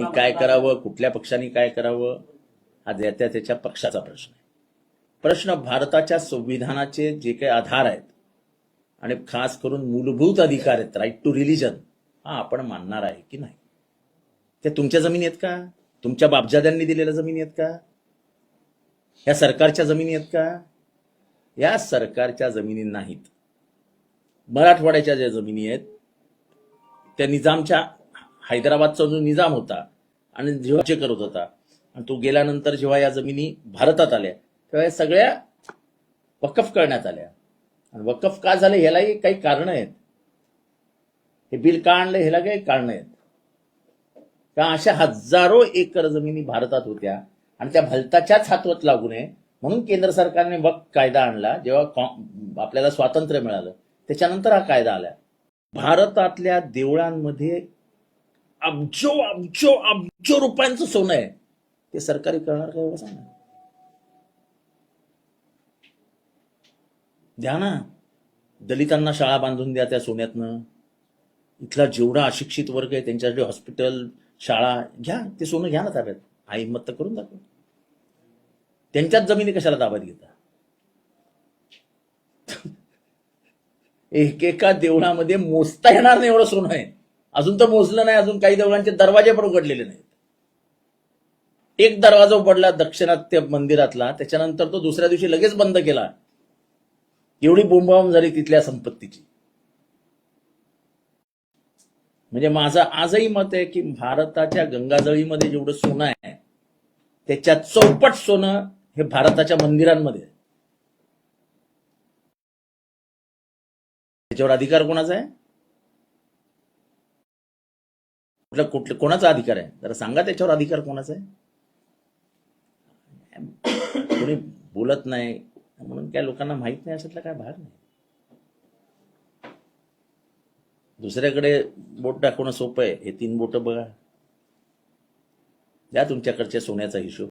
काय करावं? कुठल्या पक्षाने काय करावं? हा ज्या त्याच्या पक्षाचा प्रश्न आहे. प्रश्न भारताच्या संविधानाचे जे काही आधार आहेत आणि खास करून मूलभूत अधिकार आहेत राईट टू रिलिजन हा आपण मानणार आहे की नाही? ते तुमच्या जमिनी आहेत का? तुमच्या बापजाद्यांनी दिलेल्या जमिनी आहेत का? या सरकारच्या जमिनी आहेत का? या सरकारच्या जमिनी नाहीत. मराठवाड्याच्या ज्या जमिनी आहेत त्या निजामच्या हैदराबादचा जो निजाम होता आणि जेव्हा जे करत होता आणि तो गेल्यानंतर जेव्हा या जमिनी भारतात आल्या तेव्हा या सगळ्या वकफ करण्यात आल्या. आणि वकफ का झालं ह्यालाही काही कारण आहेत. हे बिल का आणलं ह्याला काही कारण आहेत. का अशा हजारो एकर जमिनी भारतात होत्या आणि त्या भलताच्याच हातवत लागू नये. म्हणून केंद्र सरकारने वक कायदा आणला जेव्हा कॉ- आपल्याला स्वातंत्र्य मिळालं त्याच्यानंतर हा कायदा आला. भारतातल्या देवळांमध्ये अब्जो अब्जो अब्जो रुपयांचं सोनं आहे. ते सरकारी करणार काय एवढं सांगा? द्या ना. दलितांना शाळा बांधून द्या त्या सोन्यातनं. इथला जेवढा अशिक्षित वर्ग आहे त्यांच्यासाठी हॉस्पिटल शाळा घ्या ते सोनं घ्या ना ताब्यात. हा हिंमत तर करून दाखव. त्यांच्याच जमिनी कशाला ताब्यात घेता? एकेका देवळामध्ये मोजता येणार नाही एवढं सोनं आहे. अजून तर मोजलं नाही अजून काही देवळांचे दरवाजे पण उघडलेले नाहीत. एक दरवाजा उघडला दक्षिणात्य मंदिरातला त्याच्यानंतर तो दुसऱ्या दिवशी लगेच बंद केला. एवढी बोंबाबोंब झाली तिथल्या संपत्तीची. म्हणजे माझं आजही मत आहे की भारताच्या गंगाजळीमध्ये जेवढं सोनं आहे त्याच्या चौपट सोनं हे भारताच्या मंदिरांमध्ये त्याच्यावर अधिकार कोणाचा आहे? कुठल्या कुठल्या कोणाचा अधिकार आहे? जरा सांगा त्याच्यावर अधिकार कोणाचा आहे? कोणी बोलत नाही म्हणून काय लोकांना माहीत नाही अशातला काय भाग नाही. दुसऱ्याकडे बोट दाखवणं सोपं आहे. हे तीन बोट बघा. द्या तुमच्याकडच्या सोन्याचा हिशोब.